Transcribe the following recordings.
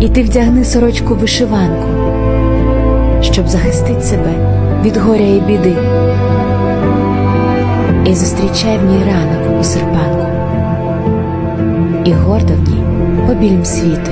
І ти вдягни сорочку вишиванку, щоб захистити себе від горя і біди. І зустрічай в ній ранок у серпанку, і гордо в ній по білім світу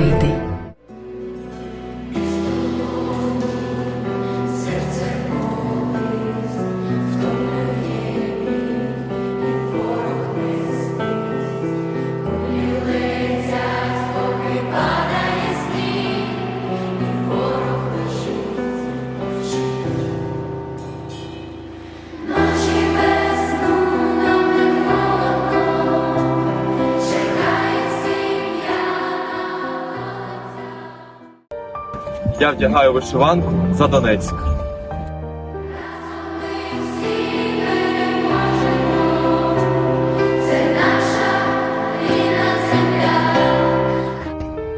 Я вдягаю вишиванку за Донецьк.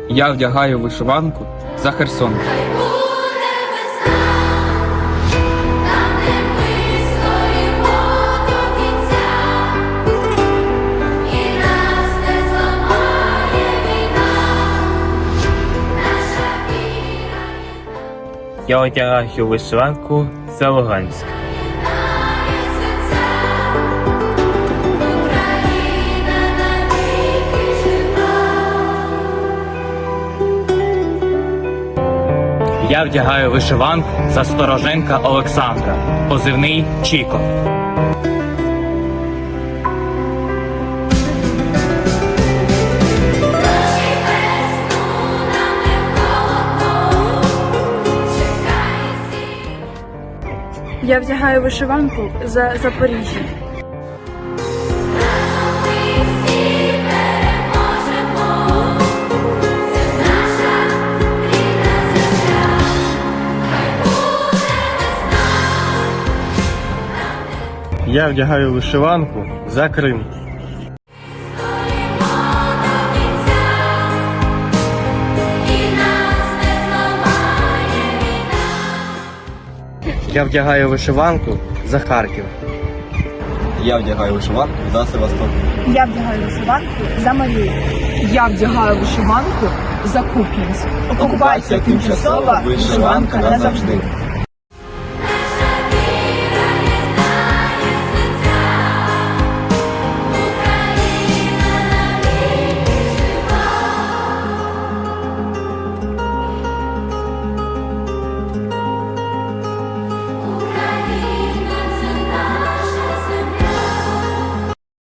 Я вдягаю вишиванку за Херсон. Я одягаю вишиванку за Луганськ. Я вдягаю вишиванку за Стороженка Олександра, позивний Чіко. Я вдягаю вишиванку за Запоріжжя. Я вдягаю вишиванку за Крим. Я вдягаю вишиванку за Харків. Я вдягаю вишиванку за Севастополь. Я вдягаю вишиванку за Марію. Я вдягаю вишиванку за Куп'янськ. Окупація тимчасова, вишиванка назавжди.